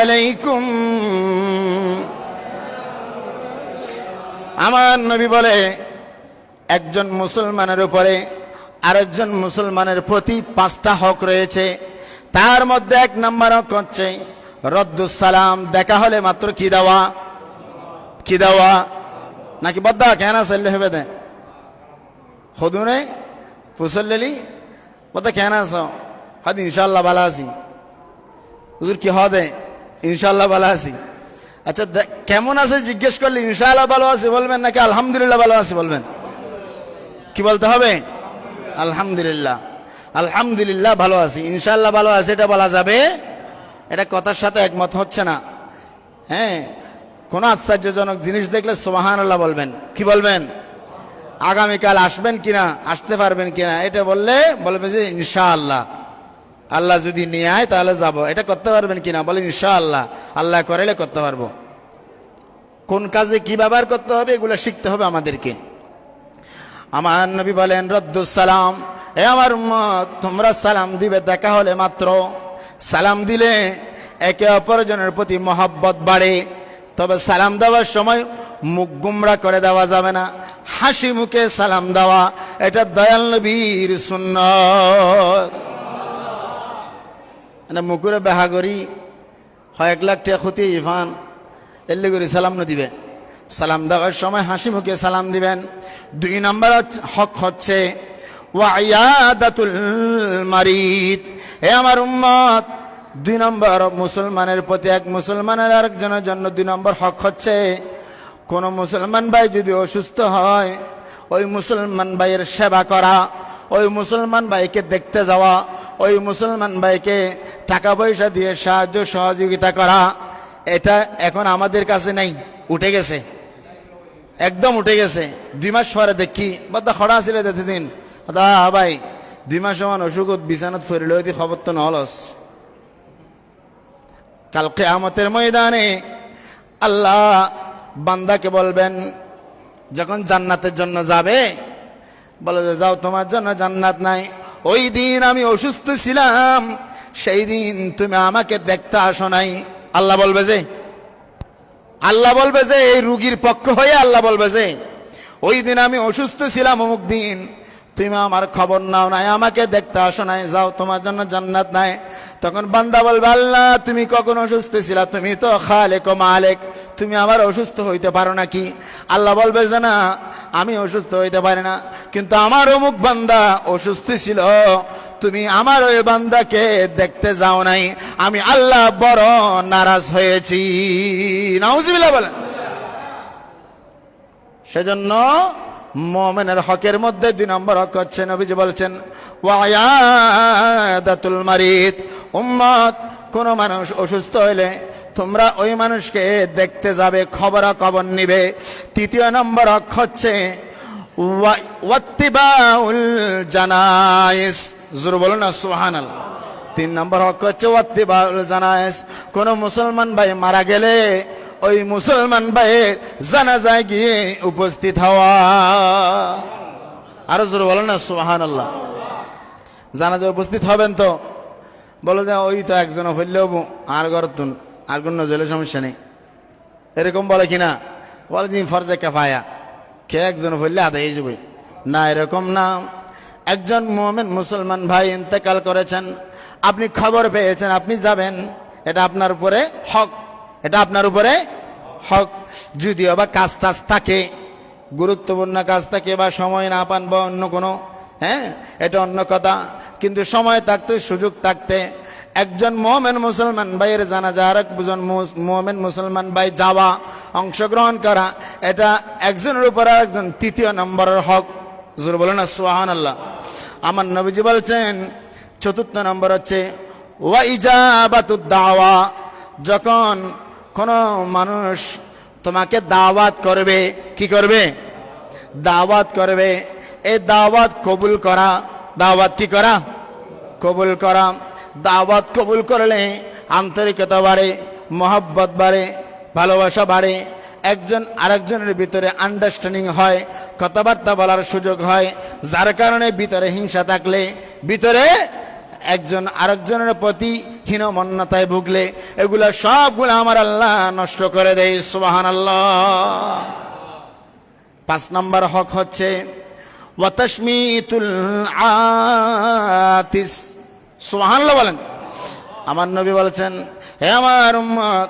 আলাইকুম। আমার নবী বলে, একজন মুসলমানের উপরে আরেকজন মুসলমানের প্রতি পাঁচটা হক রয়েছে। তার মধ্যে এক নম্বর হক হচ্ছে রদ্দুস সালাম দেখা হলে মাত্র কি দেওয়া? কি দেওয়া? নাকি বদ্দা কেন সেল্লে হবে দে? হদুনে ফুসল্লি বদ্দা কেন আস হদ ইনশাল্লাহ ভালো আছি। হুজুর কি হবে ইনশাল্লাহ ভালো আছি। আচ্ছা কেমন আছে জিজ্ঞেস করলে, ইনশাআল্লাহ ভালো আছি বলবেন নাকি আলহামদুলিল্লাহ ভালো আছি বলবেন? কি বলতে হবে? আলহামদুলিল্লাহ। আলহামদুলিল্লাহ ভালো আছি। ইনশাআল্লাহ ভালো আছে, এটা বলা যাবে। এটা কথার সাথে একমত হচ্ছে না। হ্যাঁ কোন আশ্চর্যজনক জিনিস দেখলে সোমাহান আল্লাহ বলবেন। কি বলবেন? আগামীকাল আসবেন কিনা, আসতে পারবেন কিনা, এটা বললে বলবে যে ইনশাআল্লাহ। আল্লাহ যদি নিয়ে আয় তাহলে যাব। এটা করতে পারবেন কিনা? বলে ইনশাআল্লাহ। আল্লাহ করাইলে করতে পারব। কোন কাজে কি ব্যবহার করতে হবে, এগুলো শিখতে হবে আমাদেরকে। আমার নবী বলেন, রদ্দুস সালাম। এ আমার তোমরা সালাম দিবে, দেখা হলে মাত্র। সালাম দিলে একে অপরজনের প্রতি মহাব্বত বাড়ে। তবে সালাম দেওয়ার সময় মুখ গুমরা করে দেওয়া যাবে না। হাসি মুখে সালাম দেওয়া, এটা দয়াল নবীর সুন্নত। মানে মুকুরে বেহা করি এক লাখ টাকা ক্ষতি ইফান এল্লি করে সালাম ন দিবে সালাম দেওয়ার সময় হাসি মুখে সালাম দিবেন। দুই নম্বর হক হচ্ছে ওয়াইয়াদাতুল আমার উম্মত, দুই নম্বর মুসলমানের প্রতি এক মুসলমানের আরেকজনের জন্য দুই নম্বর হক হচ্ছে, কোন মুসলমান ভাই যদি অসুস্থ হয়, ওই মুসলমান ভাইয়ের সেবা করা। ওই মুসলমান ভাইকে দেখতে যাওয়া, ওই মুসলমান ভাইকে টাকা পয়সা দিয়ে সাহায্য, সহযোগিতা করা, এটা এখন আমাদের কাছে নেই, উঠে গেছে। একদম উঠে গেছে। দুই মাস পরে দেখি বদা খড়া আসলে দেখতে দিন। দা ভাই, দুই মাস সমান অসুখত বিছানাত ফরিল হইতে খবর তো নহলস। কালকে আমতের ময়দানে আল্লাহ বান্দাকে বলবেন, যখন জান্নাতের জন্য যাবে বলে যে, যাও, তোমার জন্য জান্নাত নাই। ওই দিন আমি অসুস্থ ছিলাম। সেই দিন তুমি আমাকে দেখতে আসো নাই। আল্লাহ বলবে যে, আল্লাহ বলবে যে, এই রুগীর পক্ষ হয়ে আল্লাহ বলবে যে, ওই দিন আমি অসুস্থ ছিলাম অমুক দিন। তুমি আমার খবর নাও নাই, আমাকে দেখতে আসো নাই। যাও, তোমার জন্য জান্নাত নাই। তখন বান্দা বলবে, আল্লাহ, তুমি কখন অসুস্থ ছিলা? তুমি তো খালেক ও মালেক। তুমি আমার অসুস্থ হইতে পারো নাকি? আল্লাহ বলবে, যে না, আমি অসুস্থ হইতে পারি না। কিন্তু আমার অমুক বান্দা অসুস্থ ছিল। তুমি আমার ওই বান্দাকে দেখতে যাও নাই। আমি আল্লাহ বড় নারাজ হয়েছি। নাউজিবিল্লাহ বলেন। সেজন্য মোমেনের হকের মধ্যে দুই নম্বর হক হচ্ছে, নবীজি বলছেন, ওয়ায়াদাতুল মারিদ। উম্মত, কোন মানুষ অসুস্থ হইলে তোমরা ওই মানুষকে দেখতে যাবে খবর খবর নিবে। তৃতীয় নম্বর হক হচ্ছে, ওয়া- ওয়াত্তিবাউল জানাইস জোর বলো না, সুবহানাল্লাহ। তিন নম্বর হক হচ্ছে, ওয়াত্তিবাউল জানাইস কোন মুসলমান ভাই মারা গেলে, ওই মুসলমান ভাইয়ের জানাজায় গিয়ে উপস্থিত হওয়া। আরও জোর বলো না সুহান আল্লাহ জানাজায় উপস্থিত হবেন তো? বলো যে, ওই তো একজন হইলেও আর গরতুন। আর কোনো জেলে সমস্যা নেই। এরকম বলে কিনা? বলে যে ফরজে কাফায়া। কে একজন হইলে আদায় যাবে না, এরকম না। একজন মোমেন মুসলমান ভাই ইন্তেকাল করেছেন। আপনি খবর পেয়েছেন, আপনি যাবেন। এটা আপনার উপরে হক। এটা আপনার উপরে হক। যদিও বা কাজ টাজ থাকে, গুরুত্বপূর্ণ কাজ থাকে বা সময় না পান বা অন্য কোনো হ্যাঁ এটা অন্য কথা। কিন্তু সময় থাকতে, সুযোগ থাকতে একজন মোমেন মুসলমান ভাইয়ের জানাজা আর একজন মোমেন মুসলমান ভাই যাওয়া, অংশগ্রহণ করা, এটা একজনের উপর একজন তৃতীয় নম্বরের হক। জোর বলে না সোহান আল্লাহ আমার নবীজি বলছেন, চতুর্থ নম্বর হচ্ছে দাওয়া, যখন কোনো মানুষ তোমাকে দাওয়াত করবে, কি করবে? দাওয়াত করবে। এই দাওয়াত কবুল করা, দাওয়াত কি করা? কবুল করা। দাওয়াত কবুল করলে, আন্তরিকতা বাড়ে, মহব্বত বাড়ে, ভালোবাসা বাড়ে। একজন আরেকজনের ভিতরে আন্ডারস্ট্যান্ডিং হয়, কথাবার্তা বলার সুযোগ হয়। যার কারণে ভিতরে হিংসা থাকলে, ভিতরে একজন আরেকজনের প্রতি হীনমন্যতায় ভুগলে, এগুলো সবগুলো আমার আল্লাহ নষ্ট করে দেয় সুবাহান আল্লাহ পাঁচ নম্বর হক হচ্ছে ওয়াতাসমিতুল আতিস। সুবহানাল্লাহ বলেন। আমার নবী বলেছেন, হে আমার উম্মত,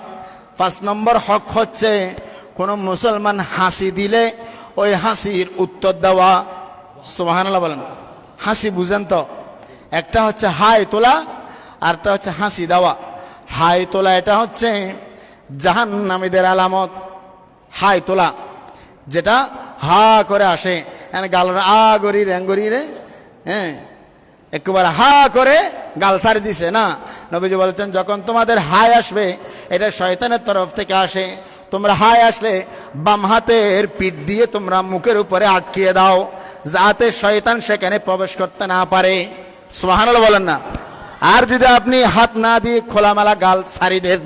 পাঁচ নম্বর হক হচ্ছে কোন মুসলমান হাসি দিলে ওই হাসির উত্তর দেওয়া। সুবহানাল্লাহ বলেন। হাসি বুঝেন তো? একটা হচ্ছে হাই তোলা আরটা হচ্ছে হাসি দেওয়া। হাই তোলা এটা হচ্ছে জাহান্নামীদের আলামত। হাই তোলা, যেটা হা করে আসে। গালরা আ গরি র্যাঙ্গরি রে হ্যাঁ? একেবারে হা করে গাল সারি দিছে, না? নবীজি বলছেন, যখন তোমাদের হাই আসবে, এটা শয়তানের তরফ থেকে আসে। তোমরা হাই আসলে বাম হাতের পিঠ দিয়ে তোমরা মুখের উপরে আটকিয়ে দাও, যাতে শয়তান সেখানে প্রবেশ করতে না পারে। সোহানাল বলেন না। আর যদি আপনি হাত না দিয়ে খোলামেলা গাল সারি দেন,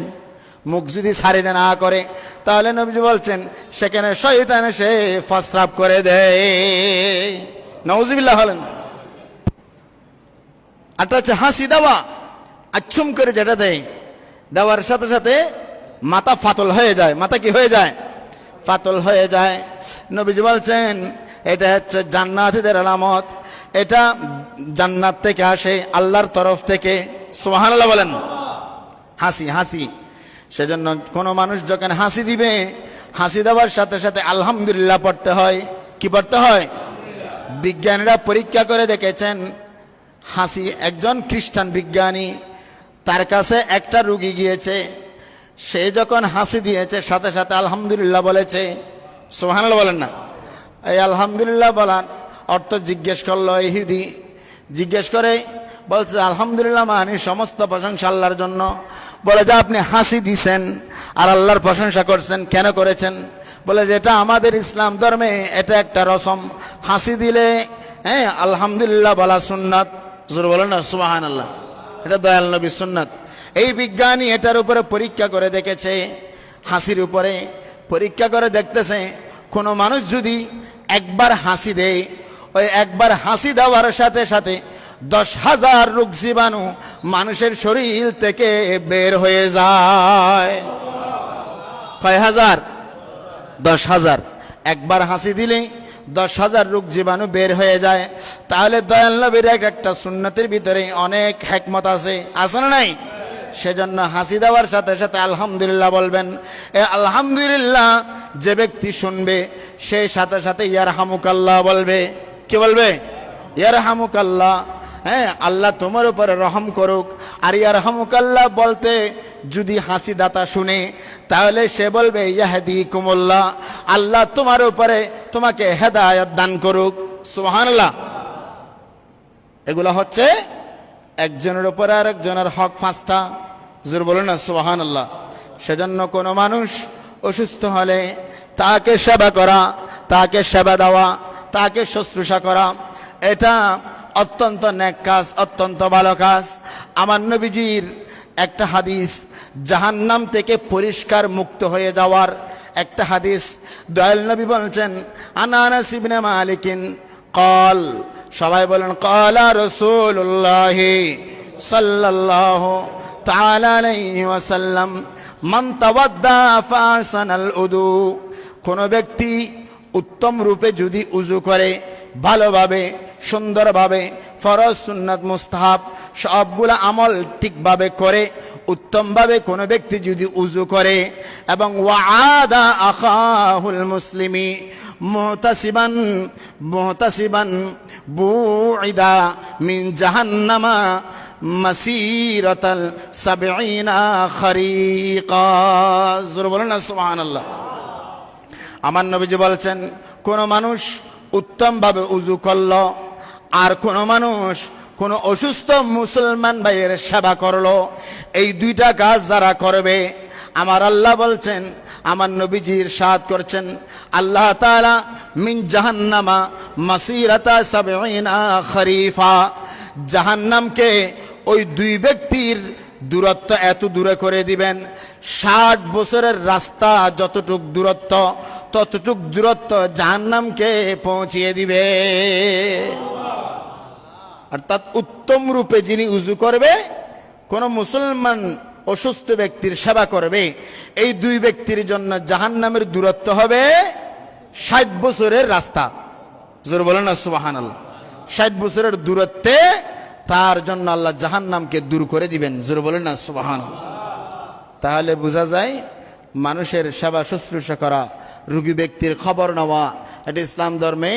মুখ যদি সারি না করে, তাহলে নবীজি বলছেন, সেখানে শয়তান এসে ফসরাপ করে দেয়। নওজিবিল্লাহ হলেন আরটা হচ্ছে হাসি, দেওয়া। আচ্ছুম করে যেটা দেয়, দেওয়ার সাথে সাথে মাথা ফাতল হয়ে যায়। মাথা কি হয়ে যায়? ফাতল হয়ে যায়। নবীজি বলছেন, এটা হচ্ছে জান্নাতীদের আলামত। এটা জান্নাত থেকে আসে, আল্লাহর তরফ থেকে। সোহানাল্লাহ বলেন। হাসি হাসি। সেজন্য কোনো মানুষ যখন হাসি দিবে, হাসি দেওয়ার সাথে সাথে আলহামদুলিল্লাহ পড়তে হয়। কি পড়তে হয়? বিজ্ঞানীরা পরীক্ষা করে দেখেছেন হাসি, একজন খ্রিস্টান বিজ্ঞানী, তার কাছে একটা রুগী গিয়েছে। সে যখন হাসি দিয়েছে, সাথে সাথে আলহামদুলিল্লাহ বলেছে সোহানাল বলেন না। এই আলহামদুলিল্লাহ বলান অর্থ জিজ্ঞেস করল ইহুদি জিজ্ঞেস করে বলছে, আলহামদুলিল্লাহ মানি সমস্ত প্রশংসা আল্লাহর জন্য। বলে, যে আপনি হাসি দিছেন আর আল্লাহর প্রশংসা করছেন, কেন করেছেন? বলে যে এটা আমাদের ইসলাম ধর্মে, এটা একটা রসম। হাসি দিলে হ্যাঁ আলহামদুলিল্লাহ বলা সুন্নাত। জোর বলো না সুবাহান আল্লাহ এটা দয়াল নবী সুন্নাত। এই বিজ্ঞানী এটার উপরে পরীক্ষা করে দেখেছে, হাসির উপরে পরীক্ষা করে দেখতেছে, কোনো মানুষ যদি একবার হাসি দেয়, ওই একবার হাসি দেওয়ার সাথে সাথে দশ হাজার রোগ জীবাণু মানুষের শরীর থেকে বের হয়ে যায়। কয় হাজার? দশ হাজার। একবার হাসি দিলেই দশ হাজার রোগ জীবাণু বের হয়ে যায়। তাহলে দয়াল নবীর এক একটা সুন্নতির ভিতরে অনেক হেকমত আছে। আছে না নাই? সেজন্য হাসি দেওয়ার সাথে সাথে আলহামদুলিল্লাহ বলবেন, এ আলহামদুলিল্লাহ, যে ব্যক্তি শুনবে সেই সাথে সাথে ইয়ার হামুকাল্লাহ বলবে। কি বলবে? ইয়ার হামুকাল্লাহ হ্যাঁ আল্লাহ তোমার উপরে রহম করুক। আর ইয়ার হামুকাল্লাহ বলতে যদি হাসি দাতা শুনে, তাহলে সে বলবে ইয়াহাদি কুমল্লা আল্লাহ তোমার উপরে তোমাকে হেদায়ত দান করুক। সুবহানাল্লাহ। এগুলো হচ্ছে একজনের উপরে আর একজনের হক পাঁচটা জোর বলুন না সুবাহান আল্লাহ সেজন্য কোনো মানুষ অসুস্থ হলে তাকে সেবা করা, তাকে সেবা দেওয়া, তাকে শুশ্রূষা করা, এটা অত্যন্ত ন্যাক কাজ, অত্যন্ত ভালো কাজ। আমার নবীজির একটা হাদিস, জাহান্নাম থেকে পরিষ্কার মুক্ত হয়ে যাওয়ার একটা হাদিস। দয়াল নবী বলছেন আনানাস ইবনে মালিকিন কল। সবাই বলেন, কলা রসুল্লাহ আলাইহি ওয়াসাল্লাম, মান তাওয়াদ্দা উদু। কোন ব্যক্তি উত্তম রূপে যদি উজু করে, ভালোভাবে, সুন্দরভাবে ফরজ, সুন্নাত, মুস্তাহাব সবগুলো আমল ঠিকভাবে করে, উত্তমভাবে কোনো ব্যক্তি যদি উজু করে, এবং ওয়াদা আখাহুল মুসলিমি মুহতাসিবান মুহতাসিবান বুইদা মিন জাহান্নামা মাসিরাতাল সাবঈনা খারিকা। জোরে না, সুবহানাল্লাহ। আমার নবীজি বলছেন, কোন মানুষ উত্তমভাবে উজু করল আর কোন মানুষ, কোন অসুস্থ মুসলমান ভাইয়ের সেবা করল। এই দুইটা কাজ যারা করবে, আমার আল্লাহ বলছেন, আমার নবীজির সাদ করছেন, আল্লাহ তালা মিন জাহান্নামা মাসিরাতা সাবঈনা খরিফা, জাহান্নামকে ওই দুই ব্যক্তির দূরত্ব এত দূরে করে দিবেন। ষাট বছরের রাস্তা যতটুক দূরত্ব, ততটুক দূরত্ব জাহান্নামকে পৌঁছিয়ে দিবে। অর্থাৎ উত্তম রূপে যিনি উজু করবে, কোন মুসলমান অসুস্থ ব্যক্তির সেবা করবে, এই দুই ব্যক্তির জন্য জাহান্নামের দূরত্ব হবে ষাট বছরের রাস্তা। জোর বলেন না সুবাহান আল্লাহ ষাট বছরের দূরত্বে তার জন্য আল্লাহ জাহান্নামকে দূর করে দিবেন। জোর বলেন না সুবাহান তাহলে বোঝা যায় মানুষের সেবা শুশ্রূষা করা, রুগী ব্যক্তির খবর নেওয়া এটা ইসলাম ধর্মে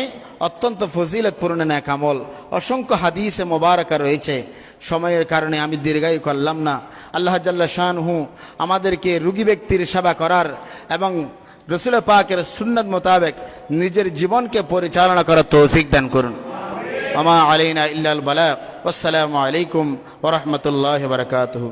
অত্যন্ত ফজিলতপূর্ণ এক আমল। অসংখ্য হাদিসে মোবারকা রয়েছে। সময়ের কারণে আমি দীর্ঘায়ু করলাম না। আল্লাহ জাল্লা শান হু আমাদেরকে রুগী ব্যক্তির সেবা করার এবং রসুল পাকের সুন্নত মোতাবেক নিজের জীবনকে পরিচালনা করার তৌফিক দান করুন। আমা আলাইনা ইল্লাল বালাক আসসালামু আলাইকুম ওরহমতুল্লাহ বারকাতহ।